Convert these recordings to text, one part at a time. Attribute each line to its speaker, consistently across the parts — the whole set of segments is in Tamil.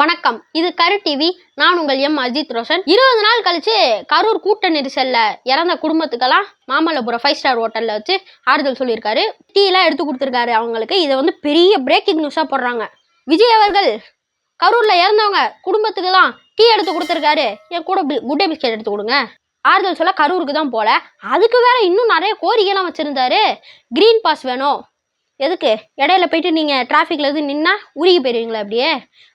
Speaker 1: வணக்கம். இது கரு டிவி நான் உங்கள் எம். அஜித் ரோஷன். இருபது நாள் கழிச்சு கரூர் கூட்ட நெரிசல்ல இறந்த குடும்பத்துக்கெல்லாம் மாமல்லபுரம் ஃபைவ் ஸ்டார் ஹோட்டல்ல வச்சு ஆறுதல் சொல்லியிருக்காரு. டீலாம் எடுத்து கொடுத்துருக்காரு அவங்களுக்கு. இதை வந்து பெரிய பிரேக்கிங் நியூஸா போடுறாங்க. விஜய் அவர்கள் கரூர்ல இறந்தவங்க குடும்பத்துக்கெல்லாம் டீ எடுத்து கொடுத்துருக்காரு. என் கூட குட் டே பிஸ்கெட் எடுத்து கொடுங்க. ஆறுதல் சொல்ல கரூருக்கு தான் போல. அதுக்கு வேற இன்னும் நிறைய கோரிக்கைலாம் வச்சிருந்தாரு. கிரீன் பாஸ் வேணும். எதுக்கு? இடையில போயிட்டு நீங்கள் டிராஃபிக்கில் எதுவும் நின்னா உருகி போயிருவீங்களா அப்படியே?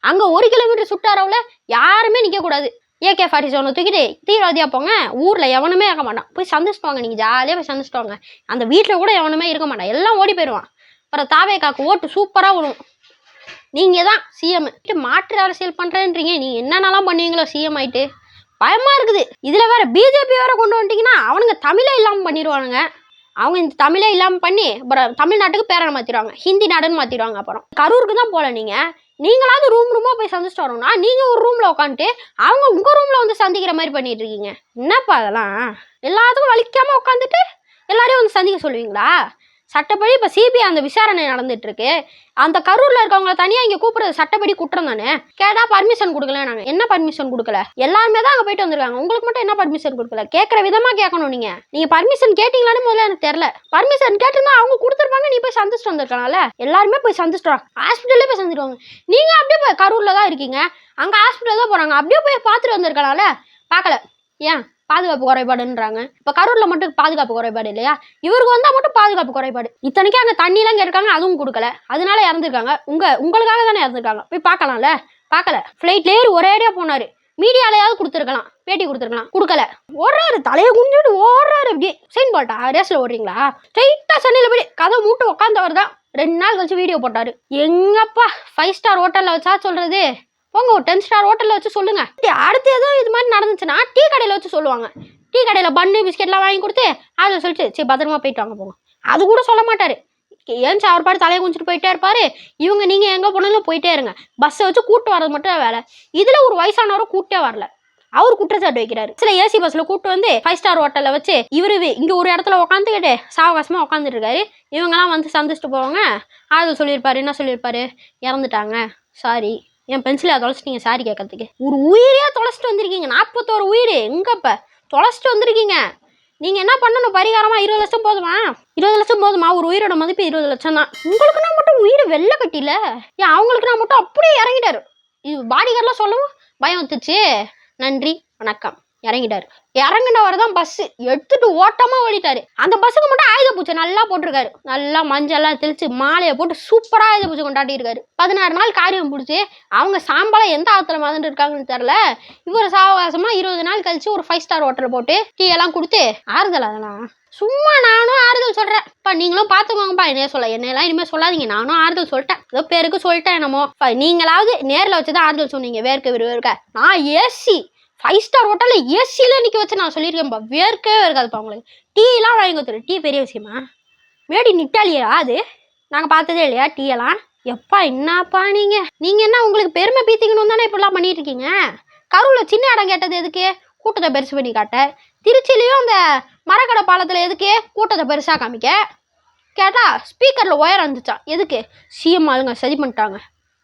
Speaker 1: அங்கே ஒரு கிலோமீட்டர் சுட்டாரவில் யாருமே நிற்கக்கூடாது ஏகே ஃபார்ட்டி செவனை தூக்கிட்டு தீவிரவாதியாக போங்க. ஊரில் எவனுமே இருக்க மாட்டான். போய் சந்திச்சுட்டு நீங்கள் ஜாலியாக போய் சந்திச்சுட்டு வாங்க அந்த வீட்டில் கூட எவனுமே இருக்க மாட்டான். எல்லாம் ஓடி போயிடுவான் அப்புறம் தாவே காக்கு ஓட்டு சூப்பராக விடும் நீங்கள் தான் சிஎம் மாற்று அரசியல் பண்ணுறேன்றீங்க நீங்கள் என்னென்னலாம் பண்ணுவீங்களோ சிஎம் ஆயிட்டு? பயமாக இருக்குது. இதில் வேற பிஜேபி வேற கொண்டு வந்துட்டீங்கன்னா அவனுங்க தமிழே இல்லாமல் பண்ணிடுவானுங்க அவங்க இந்த தமிழே இல்லாமல் பண்ணி அப்புறம் தமிழ்நாட்டுக்கு பேரை மாற்றிடுவாங்க ஹிந்தி நாடுன்னு மாற்றிடுவாங்க அப்புறம். கரூருக்கு தான் போகல நீங்கள் நீங்களாவது ரூம் ரூமாக போய் சந்திச்சுட்டு வரணும்னா நீங்கள் ஒரு ரூமில் உட்காந்துட்டு அவங்க உங்கள் ரூமில் வந்து சந்திக்கிற மாதிரி பண்ணிட்டு இருக்கீங்க. என்னப்பா அதெல்லாம்? எல்லாத்துக்கும் வலிக்காமல் உட்காந்துட்டு எல்லாரையும் வந்து சந்திக்க சொல்லுவீங்களா? சட்டப்படி இப்போ சிபிஐ அந்த விசாரணை நடந்துட்டு இருக்கு அந்த கரூரில் இருக்கவங்களை தனியாக இங்கே கூப்பிடுறது சட்டப்படி குற்றம் தானே? கேட்டால் பர்மிஷன் கொடுக்கல நாங்கள் என்ன பர்மிஷன் கொடுக்கல? எல்லாருமே தான் அங்கே போயிட்டு வந்திருக்காங்க. உங்களுக்கு மட்டும் என்ன பர்மிஷன் கொடுக்கல? கேட்குற விதமாக கேட்கணும் நீங்கள் நீங்கள் பர்மிஷன் கேட்டிங்களான்னு முதல்ல எனக்கு தெரில பர்மிஷன் கேட்டிருந்தா அவங்க கொடுத்துருப்பாங்க. நீ போய் சந்திச்சுட்டு வந்திருக்கலாம்ல? எல்லாருமே போய் சந்திச்சுட்டு வாங்க. ஹாஸ்பிட்டல்லே போய் சந்திடுவாங்க நீங்கள் அப்படியே போய் கரூரில் தான் இருக்கீங்க. அங்கே ஹாஸ்பிட்டல் தான் போகிறாங்க அப்படியே போய் பார்த்துட்டு வந்திருக்கலாம்ல? பார்க்கல. ஏன்? பாதுகாப்பு குறைபாடுன்றாங்க. இப்போ கரூரில் மட்டும் பாதுகாப்பு குறைபாடு இல்லையா? இவருக்கு வந்தால் மட்டும் பாதுகாப்பு குறைபாடு. இத்தனைக்கும் அங்கே தண்ணிலாம் இங்கே இருக்காங்க அதுவும் கொடுக்கல. அதனால இறந்துருக்காங்க. உங்கள் உங்களுக்காக தானே இறந்துருக்காங்க. போய் பார்க்கலாம்ல? பார்க்கல. ஃப்ளைட்ல ஏறி ஒரேடியாக போனார். மீடியாலையாவது கொடுத்துருக்கலாம். பேட்டி கொடுத்துருக்கலாம். கொடுக்கல. ஓடுறாரு. தலையை குஞ்சுட்டு ஓடுறாரு அப்படியே சைன் போட்டா ரேஸில் ஓடுறீங்களா? ஸ்ட்ரைட்டாக சென்னையில் போய் கதை மூட்டு உட்காந்தவர் தான் ரெண்டு நாள் கழிச்சு வீடியோ போட்டாரு. எங்கப்பா? ஃபைவ் ஸ்டார் ஹோட்டலில் வச்சா சொல்கிறது போங்க ஒரு டென் ஸ்டார் ஹோட்டலில் வச்சு சொல்லுங்க. அடுத்து எதுவும் இது மாதிரி நடந்துச்சுன்னா டீ கடையில் வச்சு சொல்லுவாங்க. டீ கடையில் பன்னு பிஸ்கெட்லாம் வாங்கி கொடுத்து அதை சொல்லிட்டு சரி பத்திரமா போயிட்டு வாங்க போங்க. அது கூட சொல்ல மாட்டாரு. ஏன் அவர் பாடு தலையை குஞ்சிட்டு போயிட்டே இருப்பாரு? இவங்க நீங்கள் எங்கே போனாலும் போயிட்டே இருங்க. பஸ்ஸை வச்சு கூட்டு வரது மட்டும் வேலை. இதில் ஒரு வயசானவரும் கூட்டே வரல. அவர் குற்றச்சாட்டு வைக்கிறாரு. சில ஏசி பஸ்ல கூட்டு வந்து ஃபைவ் ஸ்டார் ஹோட்டல்ல வச்சு இவரு இங்க ஒரு இடத்துல உட்காந்துக்கிட்டு சாவகாசமா உட்காந்துட்டு இருக்காரு. இவங்கெல்லாம் வந்து சந்திச்சுட்டு போவாங்க. அது சொல்லியிருப்பாரு என்ன சொல்லியிருப்பாரு? இறந்துட்டாங்க. சாரி என் பென்சிலை தொலைச்சிட்டீங்க சாரி கேட்கறதுக்கு ஒரு உயிரே தொலைச்சிட்டு வந்திருக்கீங்க. நாற்பத்தோரு உயிர். எங்கப்ப? தொலைச்சிட்டு வந்திருக்கீங்க. நீங்கள் என்ன பண்ணணும்? பரிகாரமாக இருபது லட்சம் போதுமா? இருபது லட்சம் போதுமா? ஒரு உயிரோட மதிப்பு இருபது லட்சம் தான். உங்களுக்குன்னா மட்டும் உயிர் வெள்ளை கட்டியில? ஏன் அவங்களுக்குனா மட்டும் அப்படியே இறங்கிட்டாரு. இது பாடிகார்லாம் சொல்லவும் பயம் வந்துச்சு நன்றி வணக்கம். இறங்கிட்டாரு. இறங்கினவர் தான் பஸ்ஸு எடுத்துட்டு ஓட்டமாக ஓடிட்டாரு. அந்த பஸ்ஸுக்கு மட்டும் ஆயுத பூச்சை நல்லா போட்டிருக்காரு. நல்லா மஞ்சள்லாம் தெளித்து மாலையை போட்டு சூப்பராக ஆயுத பூஜை கொண்டாடிருக்காரு. பதினாறு நாள் காரியம் பிடிச்சி அவங்க சாம்பலை எந்த ஆற்றுல மறந்துட்டு இருக்காங்கன்னு தெரில இவர் சாவகாசமாக இருபது நாள் கழிச்சு ஒரு ஃபைவ் ஸ்டார் ஹோட்டல் போட்டு டீ எல்லாம் கொடுத்து ஆறுதல் அதெல்லாம்? சும்மா நானும் ஆறுதல் சொல்கிறேன் இப்போ நீங்களும் பார்த்துக்கோங்கப்பா என்ன சொல்ல என்னையெல்லாம் இனிமேல் சொல்லாதீங்க. நானும் ஆறுதல் சொல்லிட்டேன். ஏதோ பேருக்கு சொல்லிட்டேன் என்னமோ பா, நீங்களாவது நேரில் வச்சு தான் ஆறுதல் சொன்னீங்க. வேர்க்க இருக்க நான் ஏசி ஃபைவ் ஸ்டார் ஹோட்டலில் ஏசியில் நிற்க வச்சு நான் சொல்லியிருக்கேன்ப்பா வேர்க்கவே இருக்காதுப்பா உங்களுக்கு. டீலாம் வாங்கி கொடுத்துரு. டீ பெரிய விஷயமா? மேடி நிட்டாலியா அது? நாங்கள் பார்த்ததே இல்லையா டீயெல்லாம் எப்பா என்னப்பா நீங்கள் நீங்கள் என்ன உங்களுக்கு பெருமை பீத்திக்கணும் தானே இப்படிலாம் பண்ணிட்டு இருக்கீங்க கரூரில் சின்ன இடம் கேட்டது எதுக்கு? கூட்டத்தை பெருசு பண்ணி காட்ட. திருச்சிலையும் அந்த மரக்கடை பாலத்தில் எதுக்கு? கூட்டத்தை பெருசாக காமிக்க. கேட்டால் ஸ்பீக்கரில் ஒயர் வந்துச்சான் எதுக்கு? சிஎம் ஆளுங்க சரி பண்ணிட்டாங்க.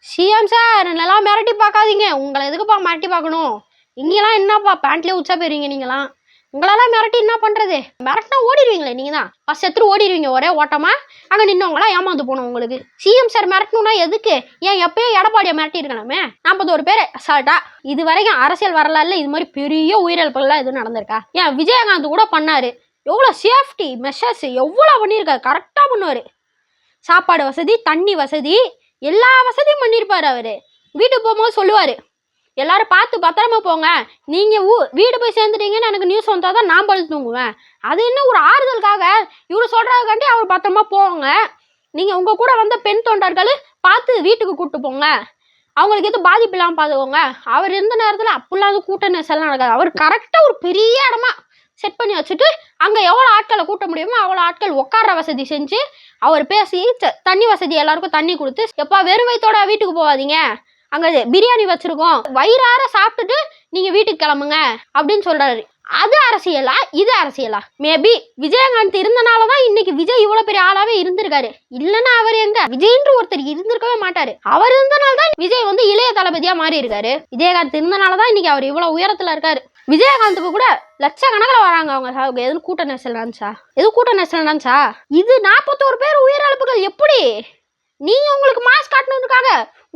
Speaker 1: சிஎம் சார் என்னெல்லாம் மிரட்டி பார்க்காதீங்க. உங்களை எதுக்குப்பா மிரட்டி பார்க்கணும்? இங்கெல்லாம் என்னப்பா பேண்ட்லேயே உச்சா போயிருவீங்க நீங்களாம் உங்களெல்லாம் மிரட்டி என்ன பண்ணுறது மிரட்டினா ஓடிடுவீங்களே நீங்கள் தான் பஸ் எடுத்துட்டு ஓடிடுவீங்க ஒரே ஓட்டமா? அங்கே நின்னவங்களாம் ஏமாந்து போகணும் உங்களுக்கு. சிஎம் சார் மிரட்டணும்னா எதுக்கு? ஏன் எப்பயும் எடப்பாடியை மிரட்டி இருக்கலாமே? நாற்பத்தோரு பேர் அசால்ட்டா இது வரைக்கும் அரசியல் வரலாறுல இது மாதிரி பெரிய உயிரிழப்புகள்லாம் எதுவும் நடந்திருக்கா? ஏன் விஜயகாந்த் கூட பண்ணாரு. எவ்வளோ சேஃப்டி மெஷர்ஸ் எவ்வளோ பண்ணியிருக்காரு. கரெக்டாக பண்ணுவார். சாப்பாடு வசதி தண்ணி வசதி எல்லா வசதியும் பண்ணியிருப்பார் அவர். வீட்டுக்கு போகும்போது சொல்லுவார். எல்லாரும் பார்த்து பத்திரமா போங்க. நீங்கள் ஊ வீடு போய் சேர்ந்துட்டீங்கன்னு எனக்கு நியூஸ் வந்தால் தான் நான் படுத்து தூங்குவேன். அது என்ன ஒரு ஆறுதலுக்காக? இவர் சொல்கிறதுக்காண்டி அவர் பத்திரமா போங்க. நீங்கள் உங்கள் கூட வந்த பெண் தொண்டர்கள் பார்த்து வீட்டுக்கு கூப்பிட்டு போங்க. அவங்களுக்கு எதுவும் பாதிப்பு இல்லாமல் பார்த்துக்கோங்க. அவர் இருந்த நேரத்தில் அப்படிலாம் வந்து கூட்ட நெரிசல்லாம் நடக்காது. அவர் கரெக்டாக ஒரு பெரிய இடமா செட் பண்ணி வச்சுட்டு அங்கே எவ்வளோ ஆட்களை கூட்ட முடியுமோ அவ்வளோ ஆட்கள் உட்கார வசதி செஞ்சு அவர் பேசி தண்ணி வசதி எல்லாருக்கும் தண்ணி கொடுத்து எப்பா வெறும் வயித்தோட வீட்டுக்கு போகாதீங்க. அங்கே பிரியாணி வச்சுருக்கோம். வயிறார சாப்பிட்டுட்டு நீங்கள் வீட்டுக்கு கிளம்புங்க அப்படின்னு சொல்கிறாரு அது அரசியலா? இது அரசியலா? மேபி விஜயகாந்த் இருந்தனால தான் இன்னைக்கு விஜய் இவ்வளோ பெரிய ஆளாவே இருந்திருக்காரு. இல்லைன்னா அவர் எங்க? விஜய்ன்ற ஒருத்தர் இருந்திருக்கவே மாட்டாரு. அவர் இருந்தனால தான் விஜய் வந்து இளைய தளபதியா மாறி இருக்காரு விஜயகாந்த் இருந்தனால தான் இன்னைக்கு அவர் இவ்வளோ உயரத்துல இருக்காரு. விஜயகாந்துக்கு கூட லட்சக்கணக்கில் வராங்க அவங்க சாவுக்கு. எதுவும் கூட்ட நெரிசல் நடந்துச்சா? எதுவும் கூட்ட நெரிசல் நடந்துச்சா? இது நாற்பத்தோரு பேர் உயிரிழப்புகள் எப்படி? நீங்க உங்களுக்கு மாஸ்க் காட்டணுன்றதுக்காக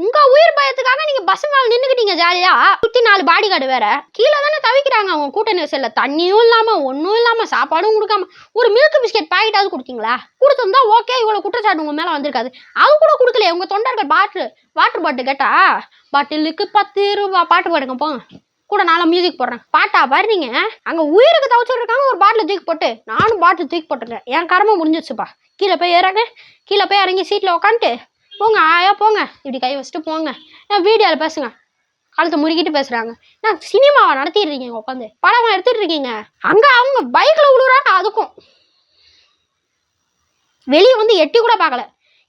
Speaker 1: உங்க உயிர் பயத்துக்காக நீங்க பஸ் மேல நின்னுக்கிட்டீங்க ஜாலியா சுத்தி நாலு பாடி கார்டு வேற. கீழே தானே தவிக்கிறாங்க அவங்க கூட்ட நெரிசல்ல. தண்ணியும் இல்லாம ஒன்றும் இல்லாம சாப்பாடும் கொடுக்காம. ஒரு மில்க் பிஸ்கெட் பாக்கெட்டாவது கொடுத்தீங்களா? கொடுத்திருந்தா ஓகே இவ்வளவு குற்றச்சாட்டு உங்க மேல வந்திருக்காது. அது கூட கொடுக்கலையே உங்க தொண்டர்கள் பாட்டு வாட்டர் பாட்டில் கேட்டா? பாட்டிலுக்கு பத்து ரூபா பாட்டு பாடுங்க போங்க. கூட நாளை மியூசிக் போடுறேன். பாட்டா பாருங்க அங்க உயிருக்கு தவச்சிட்டு இருக்காங்க ஒரு பாட்டில் தூக்கி போட்டு. நானும் பாட்டில் தூக்கி போட்டுருக்கேன் என் கடமை முடிஞ்சிச்சுப்பா கீழே போய் இறங்க. கீழே போய் இறங்கி சீட்டில் உட்காந்துட்டு போங்க ஆயா போங்க. இப்படி கை வச்சுட்டு போங்க. நான் வீடியோவில் பேசுங்க. காலத்தை முறுக்கிட்டு பேசுறாங்க. நான் சினிமாவை நடத்திட்டு இருக்கீங்க உட்காந்து படம் எடுத்துட்டு இருக்கீங்க. அங்க அவங்க பைக்ல விழுறாங்க அதுக்கும். வெளியே வந்து எட்டி கூட பார்க்கல.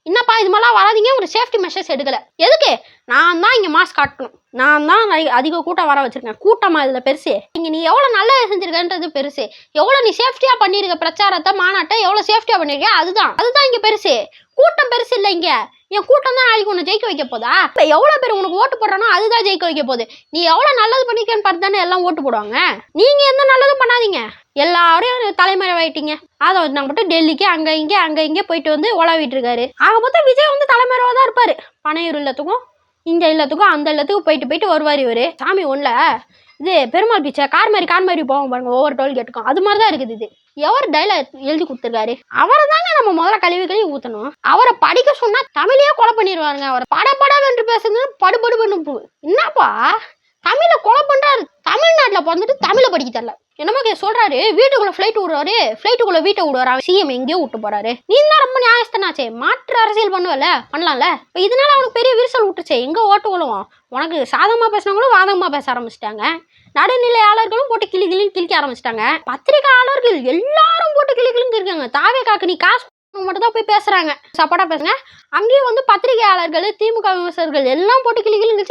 Speaker 1: என்னப்பா இது மாதிரிலாம் வராதீங்க ஒரு சேஃப்டி மெஷர்ஸ் எடுக்கல. எதுக்கு? நான் தான் இங்கே மாஸ்க் காட்டணும். நான் தான் நிறைய அதிக கூட்டம் வர வச்சுருக்கேன். கூட்டமாக இதில் பெருசு. இங்கே நீ எவ்வளோ நல்லது செஞ்சுருக்கன்றது பெருசு. எவ்வளோ நீ சேஃப்டியாக பண்ணியிருக்க பிரச்சாரத்தை மாநாட்டை எவ்வளோ சேஃப்டியாக பண்ணியிருக்க அதுதான். அதுதான் இங்கே பெருசு. கூட்டம் பெருசு இல்லை இங்கே. என் கூட்டம் தான் நாளைக்கு உன்னை ஜெயிக்க வைக்க போதா? இப்போ எவ்வளோ பேர் உனக்கு ஓட்டு போடுறானோ அதுதான் ஜெயிக்க வைக்க போகுது. நீ எவ்வளோ நல்லது பண்ணிக்கன்னு பார்த்து தானே எல்லாம் ஓட்டு போடுவாங்க? நீங்கள் எந்த நல்லதும் பண்ணாதீங்க. எல்லாரையும் தலைமறைவாயிட்டீங்க அதை வந்து நான் மட்டும் டெல்லிக்கு அங்கே இங்கே அங்கே இங்கே போயிட்டு வந்து உழவிட்டு இருக்காரு. ஆக மொத்தம் விஜய் வந்து தலைமறைவாக தான் இருப்பார். பனையூர் இல்லத்துக்கும் இந்த இல்லத்துக்கும் அந்த இல்லத்துக்கும் போயிட்டு போயிட்டு வருவார் இவர். சாமி ஒன்றில் இது பெருமாள் பீச்சை கார் மாதிரி கார் மாதிரி போவோம் பாருங்க ஒவ்வொரு டோல் கேட்டுக்கும் அது மாதிரி தான் இருக்குது இது. எவர் டைலாக் எழுதி கொடுத்துருக்காரு? அவரை தாங்க நம்ம முதல்ல கழுவி கழுவி ஊற்றணும் அவரை படிக்க சொன்னால் தமிழையே கொலை பண்ணிடுவாருங்க அவரை. பட படவென்று பேசுறது படுபடு என்னப்பா? தமிழை கொலை பண்ணுறாரு தமிழ்நாட்டில் பிறந்துட்டு தமிழை படிக்க தரல என்னமோ கே- சொல்றாரு? வீட்டுக்குள்ள ஃப்ளைட் விடுறாரு. ஃப்ளைட்டுக்குள்ள வீட்டை விடுறாரு சிஎம் எங்கேயோ விட்டு போறாரு. நீ தான் ரொம்ப நியாயஸ்தனாச்சே. மாற்று அரசியல் பண்ணுவல பண்ணலாம்ல? இப்போ இதனால அவனுக்கு பெரிய விரிசல் விட்டுச்சே எங்க ஓட்டு விழுவோம் உனக்கு சாதகமா பேசினவங்களும் வாதகமா பேச ஆரம்பிச்சிட்டாங்க. நடுநிலையாளர்களும் போட்டு கிளி கிளின்னு கிழிக்க ஆரம்பிச்சிட்டாங்க. பத்திரிகையாளர்கள் எல்லாரும் போட்டு கிளி கிளின்னு இருக்காங்க தாவே காக்கு நீ காசு மட்டும் தான் போய் பேசுறாங்க. சப்போட்டா பேசுங்க. அங்கேயும் வந்து பத்திரிகையாளர்கள் திமுக விமர்சகர்கள் எல்லாம் போட்டு கிளி கிளின்னு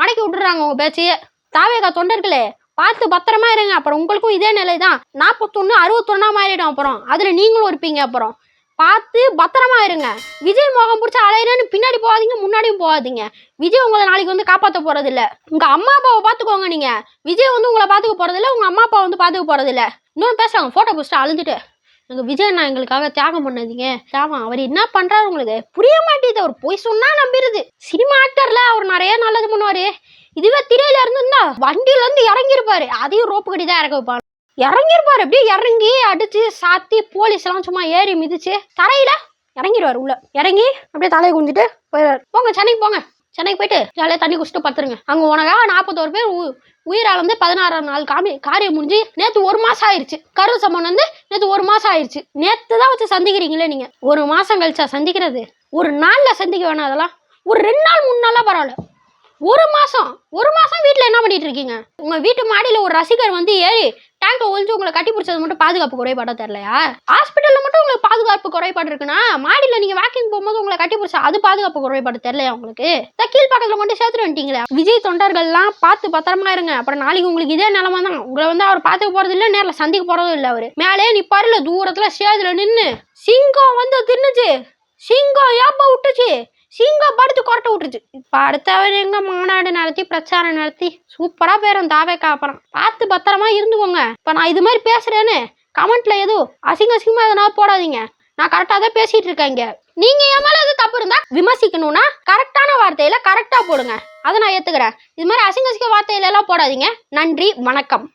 Speaker 1: மடக்கி விட்டுறாங்க உங்க பேச்சையே. தாவேகா தொண்டர்களே பார்த்து பத்திரமா இருங்க. அப்புறம் உங்களுக்கும் இதே நிலை தான் நாற்பத்தொன்று அறுபத்தொன்னா மாறிடும் அப்புறம். அதில் நீங்களும் இருப்பீங்க அப்புறம். பார்த்து பத்திரமா இருங்க. விஜய் முகம் பிடிச்ச அலையிறன்னு பின்னாடி போகாதீங்க முன்னாடியும் போகாதீங்க. விஜய் உங்களை நாளைக்கு வந்து காப்பாற்ற போகிறதில்ல உங்கள் அம்மா அப்பாவை பார்த்துக்கோங்க நீங்கள் விஜய் வந்து உங்களை பார்த்துக்க போகிறதில்ல உங்கள் அம்மா அப்பா வந்து பார்த்துக்க போகிறதில்ல இன்னொன்று பேசுகிறாங்க ஃபோட்டோ பிடிச்சிட்டு அழுதுட்டு எங்கள் விஜய் நான் எங்களுக்காக தியாகம் பண்ணாதீங்க. தியாகம். அவர் என்ன பண்ணுறாரு உங்களுக்கு? புரிய மாட்டேது அவர் போய் சொன்னால் நம்பிடுது சினிமா ஆக்டரில் அவர் நிறைய நல்லது பண்ணுவார். இதுவே திரையில இருந்திருந்தா வண்டியில இருந்து இறங்கியிருப்பாரு. அதையும் ரோப்பு கட்டி தான் இறக்க வைப்பாங்க இறங்கியிருப்பாரு. அப்படியே இறங்கி அடித்து சாத்தி போலீஸ் எல்லாம் சும்மா ஏறி மிதிச்சு தரையில் இறங்கிடுவார் உள்ள. இறங்கி அப்படியே தலையை குஞ்சிட்டு போயிடுவார். போங்க சென்னைக்கு போங்க. சென்னைக்கு போயிட்டு ஜாலியாக தண்ணி குடிச்சிட்டு பத்துருங்க அங்கே உனக்காக நாற்பத்தோரு பேர் உ- உயிரால் வந்து பதினாறாம் நாள் காமி காரியம் முடிஞ்சு நேற்று ஒரு மாதம் ஆயிடுச்சு கரு சம்மன் வந்து நேற்று ஒரு மாதம் ஆயிடுச்சு நேற்று தான் வச்சு சந்திக்கிறீங்களே நீங்கள் ஒரு மாதம் கழிச்சா சந்திக்கிறது? ஒரு நாளில் சந்திக்க வேணாம் அதெல்லாம். ஒரு ரெண்டு நாள் மூணு நாளாக பரவாயில்ல. ஒரு மாதம் ஒரு மாதம் வீட்டில் என்ன பண்ணிட்டு இருக்கீங்க? உங்கள் வீட்டு மாடியில் ஒரு ரசிகர் வந்து ஏறி டேங்க ஒழிஞ்சு உங்களை கட்டி பிடிச்சது மட்டும் பாதுகாப்பு குறைபாடா தெரியலையா? ஹாஸ்பிட்டல்ல மட்டும் உங்களுக்கு பாதுகாப்பு குறைபாடு இருக்குன்னா மாடியில நீங்க வாக்கிங் போகும்போது உங்களை கட்டி பிடிச்சா அது பாதுகாப்பு குறைபாடு தெரியலையா உங்களுக்கு? இந்த கீழ் பக்கத்துல கொண்டு சேர்த்துட்டு வந்துட்டீங்களே. விஜய் தொண்டர்கள்லாம் பார்த்து பத்திரமா இருங்க. அப்புறம் நாளைக்கு உங்களுக்கு இதே நிலமை தான். உங்களை வந்து அவர் பார்த்துக்க போறது இல்ல நேரில் சந்திக்க போறதும் இல்ல அவரு. மேலே நிப்பாரு இல்ல தூரத்துல ஸ்டேஜ்ல நின்னு சிங்கம் வந்து தின்னுச்சு. சிங்கம் ஏப்ப விட்டுச்சு. சீங்கா படுத்து கொரட்டை விட்டுருச்சு. இப்போ அடுத்தவர் எங்க மாநாடு நடத்தி பிரச்சாரம் நடத்தி சூப்பரா பேரும் தாவே காப்பறம் பார்த்து பத்திரமா இருந்துக்கோங்க. இப்போ நான் இது மாதிரி பேசுறேன்னு கமெண்ட்ல எதுவும் அசிங்க அசிங்கமா எதனா போடாதீங்க. நான் கரெக்டாக தான் பேசிட்டு இருக்கேன் இங்க. நீங்க என் மேல எதுவும் தப்பு இருந்தா விமர்சிக்கணும்னா கரெக்டான வார்த்தையில கரெக்டா போடுங்க. அதை நான் ஏத்துக்கிறேன். இது மாதிரி அசிங்க அசிங்க வார்த்தையில எல்லாம் போடாதீங்க. நன்றி வணக்கம்.